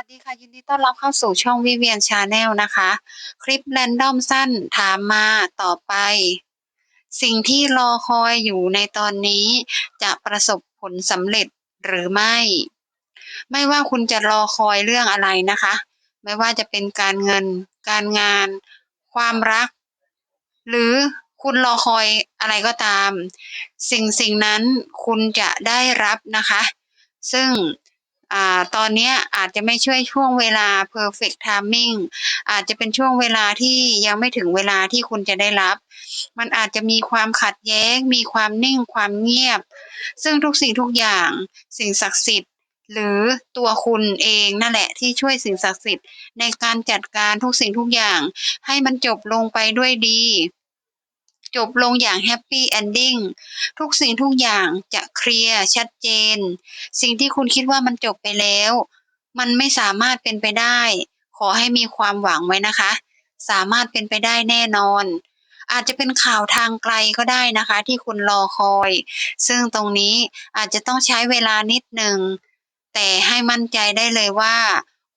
วัสดีค่ะ ยินดีต้อนรับเข้าสู่ช่องวิเวียนชาแนลนะคะ คลิปแรนดอมสั้นถามมาต่อไป สิ่งที่รอคอยอยู่ในตอนนี้จะประสบผลสำเร็จหรือไม่ ไม่ว่าคุณจะรอคอยเรื่องอะไรนะคะ ไม่ว่าจะเป็นการเงิน การงาน ความรัก หรือคุณรอคอยอะไรก็ตาม สิ่งสิ่งนั้นคุณจะได้รับนะคะ ซึ่ง อ่าตอนนี้อาจจะไม่ช่วยช่วงเวลา perfect timing อาจจะเป็นช่วงเวลาที่ยังไม่ถึงเวลาที่คุณจะได้รับ มันอาจจะมีความขัดแย้ง มีความนิ่งความเงียบ ซึ่งทุกสิ่งทุกอย่างสิ่งศักดิ์สิทธิ์หรือตัวคุณเองนั่นแหละที่ช่วยสิ่งศักดิ์สิทธิ์ในการจัดการทุกสิ่งทุกอย่าง ให้มันจบลงไปด้วยดี จบลงอย่างแฮปปี้เอนดิ้งทุกสิ่งทุกอย่างจะเคลียร์ชัดเจน สิ่งที่คุณคิดว่ามันจบไปแล้ว มันไม่สามารถเป็นไปได้ ขอให้มีความหวังไว้นะคะ สามารถเป็นไปได้แน่นอน อาจจะเป็นข่าวทางไกลก็ได้นะคะ ที่คุณรอคอย ซึ่งตรงนี้อาจจะต้องใช้เวลานิดหนึ่งแต่ให้มั่นใจได้เลยว่า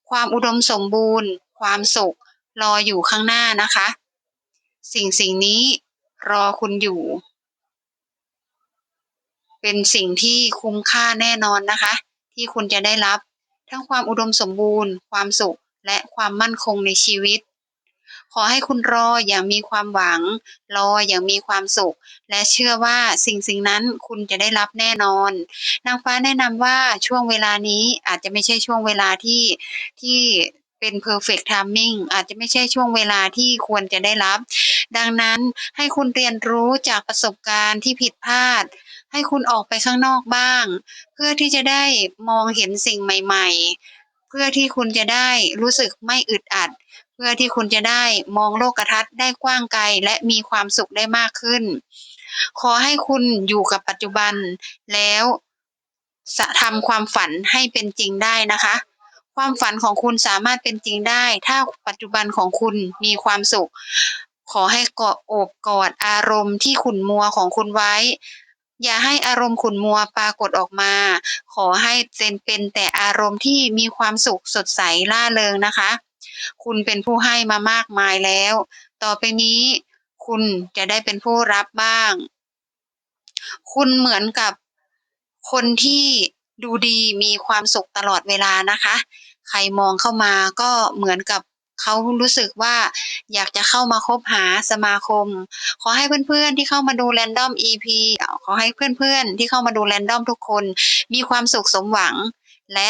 ความอุดมสมบูรณ์ ความสุขรออยู่ข้างหน้านะคะ สิ่งสิ่งนี้ รอคุณอยู่ เป็นสิ่งที่คุ้มค่าแน่นอนนะคะ ที่คุณจะได้รับทั้งความอุดมสมบูรณ์ ความสุขและความมั่นคงในชีวิต ขอให้คุณรออย่างมีความหวัง รออย่างมีความสุข และเชื่อว่าสิ่งสิ่งนั้นคุณจะได้รับแน่นอน นางฟ้าแนะนำว่าช่วงเวลานี้อาจจะไม่ใช่ช่วงเวลาที่ที่เป็น perfect timing อาจจะไม่ใช่ช่วงเวลาที่ควรจะได้รับ ดังนั้นให้คุณเรียนรู้จากประสบการณ์ที่ผิดพลาด ให้คุณออกไปข้างนอกบ้าง เพื่อที่จะได้มองเห็นสิ่งใหม่ ๆ เพื่อที่คุณจะได้รู้สึกไม่อึดอัด เพื่อที่คุณจะได้มองโลกทัศน์ได้กว้างไกลและมีความสุขได้มากขึ้น ขอให้คุณอยู่กับปัจจุบันแล้วทำความฝันให้เป็นจริงได้นะคะความฝันของคุณสามารถเป็นจริงได้ ถ้าปัจจุบันของคุณมีความสุข ขอให้เกาะโอบกอดอารมณ์ที่ขุ่นมัวของคุณไว้ อย่าให้อารมณ์ขุ่นมัวปรากฏออกมา ขอให้เป็นเป็นแต่อารมณ์ที่มีความสุขสดใสล่าเริงนะคะ คุณเป็นผู้ให้มามากมายแล้ว ต่อไปนี้คุณจะได้เป็นผู้รับบ้าง คุณเหมือนกับคนที่ดูดีมีความสุขตลอดเวลานะคะ ใครมองเข้ามาก็เหมือนกับ เขารู้สึกว่าอยากจะเข้ามาคบหาสมาคม ขอให้เพื่อนๆที่เข้ามาดูแรนดอม EP ขอให้เพื่อนๆที่เข้ามาดูแรนดอมทุกคน มีความสุขสมหวังและ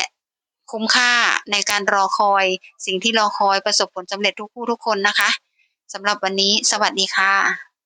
คุ้มค่าในการรอคอย สิ่งที่รอคอยประสบผลสำเร็จทุกผู้ทุกคนนะคะสำหรับวันนี้ สวัสดีค่ะ